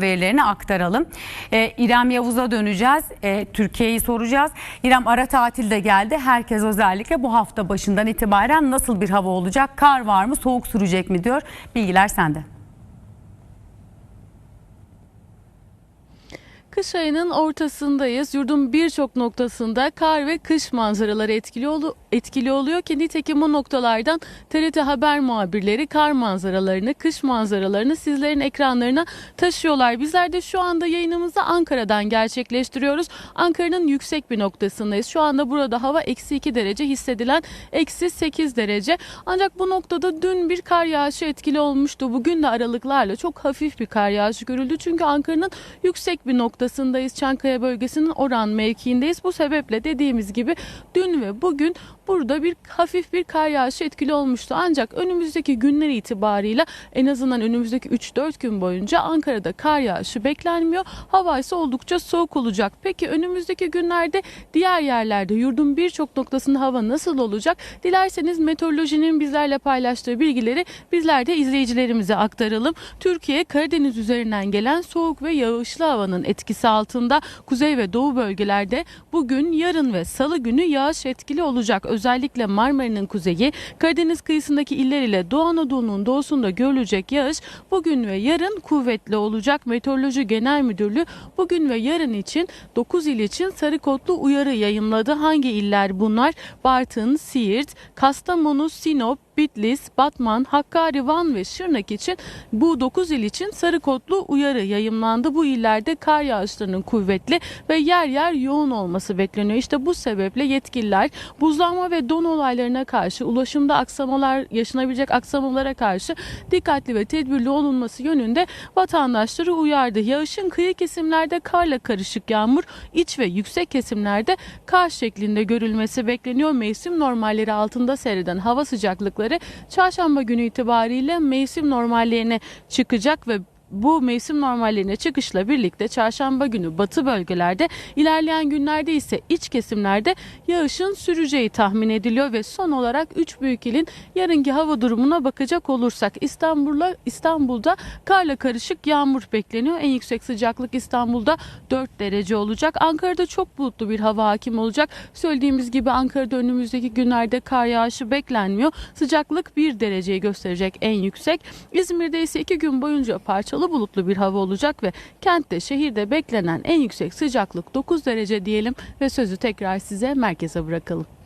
verilerini aktaralım. Ee, İrem Yavuz'a döneceğiz. Ee, Türkiye'yi soracağız. İrem ara tatilde geldi. Herkes özellikle bu hafta başından itibaren nasıl bir hava olacak? Kar var mı? Soğuk sürecek mi diyor. Bilgiler sende. Kış ayının ortasındayız. Yurdun birçok noktasında kar ve kış manzaraları etkili, olu- etkili oluyor ki nitekim bu noktalardan TRT Haber muhabirleri kar manzaralarını, kış manzaralarını sizlerin ekranlarına taşıyorlar. Bizler de şu anda yayınımızı Ankara'dan gerçekleştiriyoruz. Ankara'nın yüksek bir noktasındayız. Şu anda burada hava eksi 2 derece hissedilen eksi 8 derece. Ancak bu noktada dün bir kar yağışı etkili olmuştu. Bugün de aralıklarla çok hafif bir kar yağışı görüldü. Çünkü Ankara'nın yüksek bir noktasındayız. Çankaya bölgesinin oran mevkiindeyiz. Bu sebeple dediğimiz gibi dün ve bugün burada bir hafif bir kar yağışı etkili olmuştu. Ancak önümüzdeki günler itibarıyla en azından önümüzdeki 3-4 gün boyunca Ankara'da kar yağışı beklenmiyor. Hava ise oldukça soğuk olacak. Peki önümüzdeki günlerde diğer yerlerde yurdun birçok noktasında hava nasıl olacak? Dilerseniz meteorolojinin bizlerle paylaştığı bilgileri bizler de izleyicilerimize aktaralım. Türkiye Karadeniz üzerinden gelen soğuk ve yağışlı havanın etkisi altında kuzey ve doğu bölgelerde bugün, yarın ve salı günü yağış etkili olacak. Özellikle Marmara'nın kuzeyi, Karadeniz kıyısındaki iller ile Doğu Anadolu'nun doğusunda görülecek yağış bugün ve yarın kuvvetli olacak. Meteoroloji Genel Müdürlüğü bugün ve yarın için 9 il için sarı kodlu uyarı yayımladı. Hangi iller bunlar? Bartın, Siirt, Kastamonu, Sinop, Bitlis, Batman, Hakkari, Van ve Şırnak için bu 9 il için sarı kodlu uyarı yayımlandı. Bu illerde kar yağışlarının kuvvetli ve yer yer yoğun olması bekleniyor. İşte bu sebeple yetkililer buzlanma ve don olaylarına karşı ulaşımda aksamalar yaşanabilecek aksamalara karşı dikkatli ve tedbirli olunması yönünde vatandaşları uyardı. Yağışın kıyı kesimlerde karla karışık yağmur, iç ve yüksek kesimlerde kar şeklinde görülmesi bekleniyor. Mevsim normalleri altında seyreden hava sıcaklıkları çarşamba günü itibariyle mevsim normallerine çıkacak ve bu mevsim normallerine çıkışla birlikte çarşamba günü batı bölgelerde ilerleyen günlerde ise iç kesimlerde yağışın süreceği tahmin ediliyor ve son olarak 3 büyük ilin yarınki hava durumuna bakacak olursak İstanbul'la İstanbul'da karla karışık yağmur bekleniyor. En yüksek sıcaklık İstanbul'da 4 derece olacak. Ankara'da çok bulutlu bir hava hakim olacak. Söylediğimiz gibi Ankara'da önümüzdeki günlerde kar yağışı beklenmiyor. Sıcaklık 1 dereceyi gösterecek en yüksek. İzmir'de ise 2 gün boyunca parçalı bulutlu bir hava olacak ve kentte şehirde beklenen en yüksek sıcaklık 9 derece diyelim ve sözü tekrar size merkeze bırakalım.